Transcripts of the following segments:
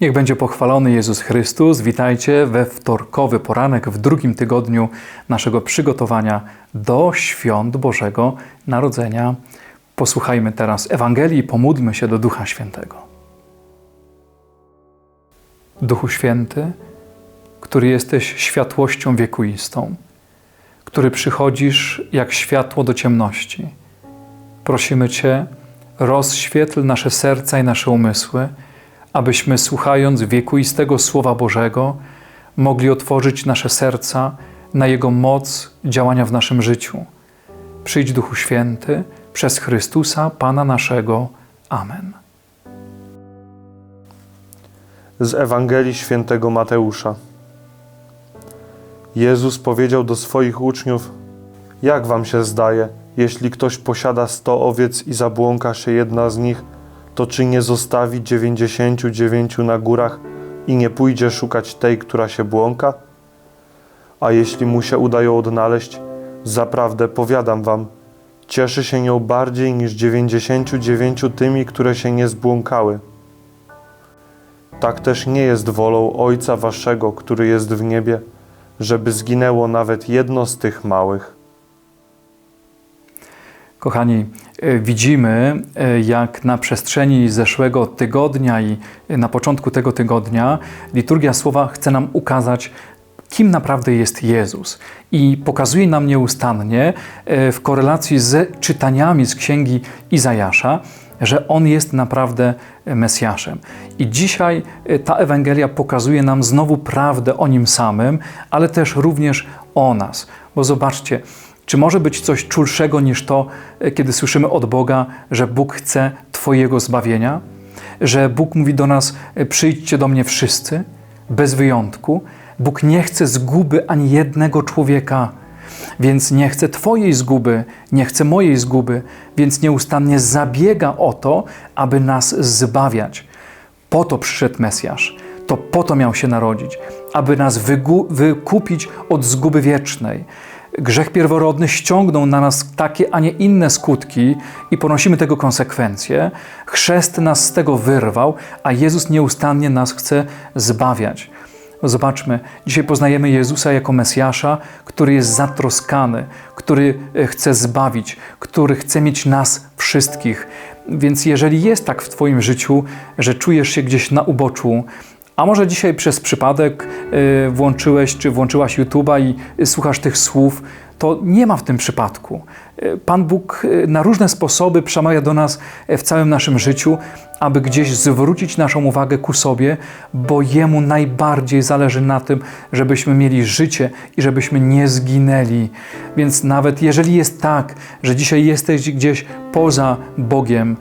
Niech będzie pochwalony Jezus Chrystus. Witajcie we wtorkowy poranek w drugim tygodniu naszego przygotowania do świąt Bożego Narodzenia. Posłuchajmy teraz Ewangelii i pomódlmy się do Ducha Świętego. Duchu Święty, który jesteś światłością wiekuistą, który przychodzisz jak światło do ciemności, prosimy Cię, rozświetl nasze serca i nasze umysły, abyśmy słuchając wiekuistego Słowa Bożego mogli otworzyć nasze serca na Jego moc działania w naszym życiu. Przyjdź Duchu Święty przez Chrystusa, Pana naszego. Amen. Z Ewangelii Świętego Mateusza. Jezus powiedział do swoich uczniów: Jak wam się zdaje, jeśli ktoś posiada sto owiec i zabłąka się jedna z nich, to czy nie zostawi dziewięćdziesięciu dziewięciu na górach i nie pójdzie szukać tej, która się błąka? A jeśli mu się uda ją odnaleźć, zaprawdę powiadam wam, cieszy się nią bardziej niż dziewięćdziesięciu dziewięciu tymi, które się nie zbłąkały. Tak też nie jest wolą Ojca Waszego, który jest w niebie, żeby zginęło nawet jedno z tych małych. Kochani, e, widzimy, e, jak na przestrzeni zeszłego tygodnia i na początku tego tygodnia liturgia słowa chce nam ukazać, kim naprawdę jest Jezus. I pokazuje nam nieustannie e, w korelacji z czytaniami z księgi Izajasza, że On jest naprawdę Mesjaszem. I dzisiaj ta Ewangelia pokazuje nam znowu prawdę o Nim samym, ale też również o nas. Bo zobaczcie, czy może być coś czulszego niż to, kiedy słyszymy od Boga, że Bóg chce Twojego zbawienia? Że Bóg mówi do nas: Przyjdźcie do mnie wszyscy, bez wyjątku. Bóg nie chce zguby ani jednego człowieka, więc nie chce Twojej zguby, nie chce mojej zguby, więc nieustannie zabiega o to, aby nas zbawiać. Po to przyszedł Mesjasz. To po to miał się narodzić, aby nas wykupić od zguby wiecznej grzech pierworodny ściągnął na nas takie, a nie inne skutki i ponosimy tego konsekwencje. Chrzest nas z tego wyrwał, a Jezus nieustannie nas chce zbawiać. Zobaczmy, dzisiaj poznajemy Jezusa jako Mesjasza, który jest zatroskany, który e, chce zbawić, który chce mieć nas wszystkich. Więc jeżeli jest tak w Twoim życiu, że czujesz się gdzieś na uboczu, a może dzisiaj przez przypadek y, włączyłeś czy włączyłaś YouTube'a i y, słuchasz tych słów, to nie ma w tym przypadku. Y, Pan Bóg na różne sposoby przemawia do nas w całym naszym życiu, aby gdzieś zwrócić naszą uwagę ku sobie, bo Jemu najbardziej zależy na tym, żebyśmy mieli życie i żebyśmy nie zginęli. Więc nawet jeżeli jest tak, że dzisiaj jesteś gdzieś poza Bogiem,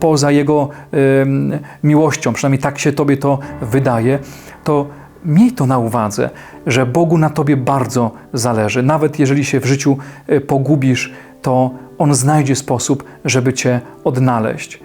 poza Jego miłością, przynajmniej tak się Tobie to wydaje, to miej to na uwadze, że Bogu na Tobie bardzo zależy. Nawet jeżeli się w życiu e, pogubisz, to On znajdzie sposób, żeby Cię odnaleźć.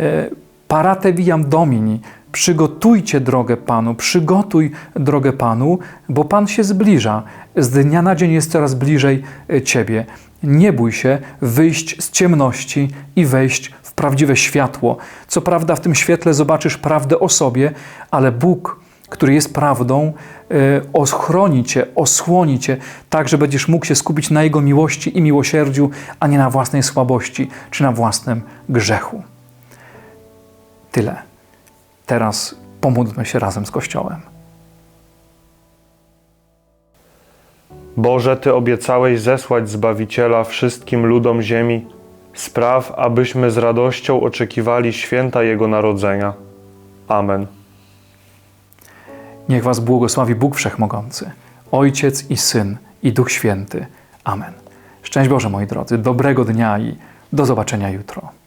E, Parate viam domini, przygotujcie drogę Panu, przygotuj drogę Panu, bo Pan się zbliża. Z dnia na dzień jest coraz bliżej e, Ciebie. Nie bój się wyjść z ciemności i wejść w prawdziwe światło. Co prawda, w tym świetle zobaczysz prawdę o sobie, ale Bóg, który jest prawdą, e, ochroni cię, osłoni cię, tak, że będziesz mógł się skupić na Jego miłości i miłosierdziu, a nie na własnej słabości czy na własnym grzechu. Tyle. Teraz pomódlmy się razem z Kościołem. Boże, Ty obiecałeś zesłać Zbawiciela wszystkim ludom ziemi. Spraw, abyśmy z radością oczekiwali święta Jego narodzenia. Amen. Niech Was błogosławi Bóg Wszechmogący, Ojciec i Syn i Duch Święty. Amen. Szczęść Boże, moi drodzy, dobrego dnia i do zobaczenia jutro.